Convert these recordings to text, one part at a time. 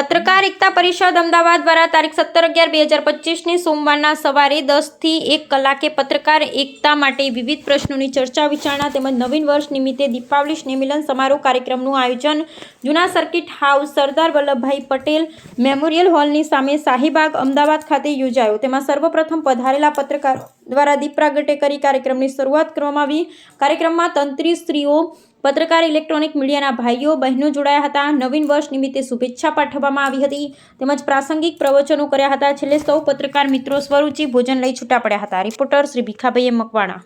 પત્રકાર એકતા પરિષદ અમદાવાદ દ્વારા તારીખ સત્તર અગિયાર બે હજાર પચીસની સોમવારના સવારે દસથી એક કલાકે પત્રકાર એકતા માટે વિવિધ પ્રશ્નોની ચર્ચા વિચારણા તેમજ નવીન વર્ષ નિમિત્તે દીપાવલી સ્નેહમિલન સમારોહ કાર્યક્રમનું આયોજન જૂના circuit house Sardar Vallabhbhai Patel memorial હોલની સામે શાહીબાગ અમદાવાદ ખાતે યોજાયો. તેમાં સર્વપ્રથમ પધારેલા પત્રકારો દ્વારા દીપ પ્રાગટ્ય કરી કાર્યક્રમની શરૂઆત કરવામાં આવી. કાર્યક્રમમાં તંત્રી સ્ત્રીઓ, પત્રકાર, ઇલેક્ટ્રોનિક મીડિયાના ભાઈઓ, બહેનો જોડાયા હતા. નવીન વર્ષ નિમિત્તે શુભેચ્છા પાઠવવામાં આવી હતી. તેમજ પ્રાસંગિક પ્રવચનો કર્યા હતા. છેલ્લે સૌ પત્રકાર મિત્રો સ્વરૂચિ ભોજન લઈ છૂટા પડ્યા હતા. રિપોર્ટર શ્રી ભીખાભાઈએ મકવાણા.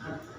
好。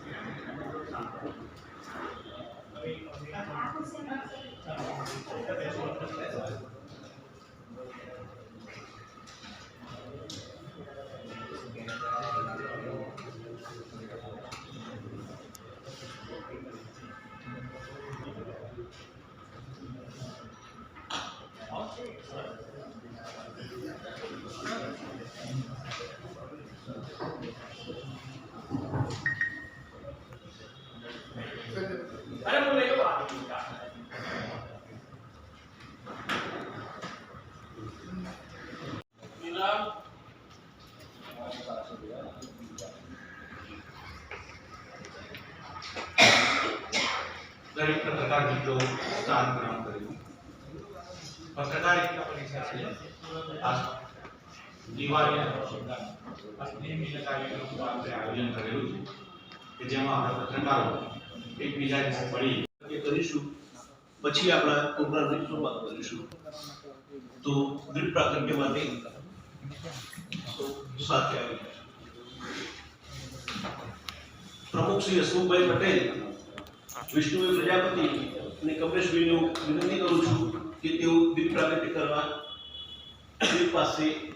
દરેક પત્રકાર મિત્રો સ્થાન ગ્રહણ કર્યું પત્રકારિતા પરીક્ષા છે આ દિવાળીના આ સ્નેહ મિલન કાર્યક્રમનું આપણે આયોજન કરેલું છે કે જેમાં આપણે પત્રકારો એકબીજાને મળી એ કરીશું. પછી આપણા પ્રોગ્રામની વાત કરીશું. તો દ્વીપ પ્રાગટ્ય માટે સાથે આવી પ્રમુખ શ્રી અશોકભાઈ પટેલ વિષ્ણુભાઈ પ્રજાપતિ અને કમલેશભાઈનું વિનંતી કરું છું કે તેઓ દીપ પ્રાગટ્ય કરવા પાસે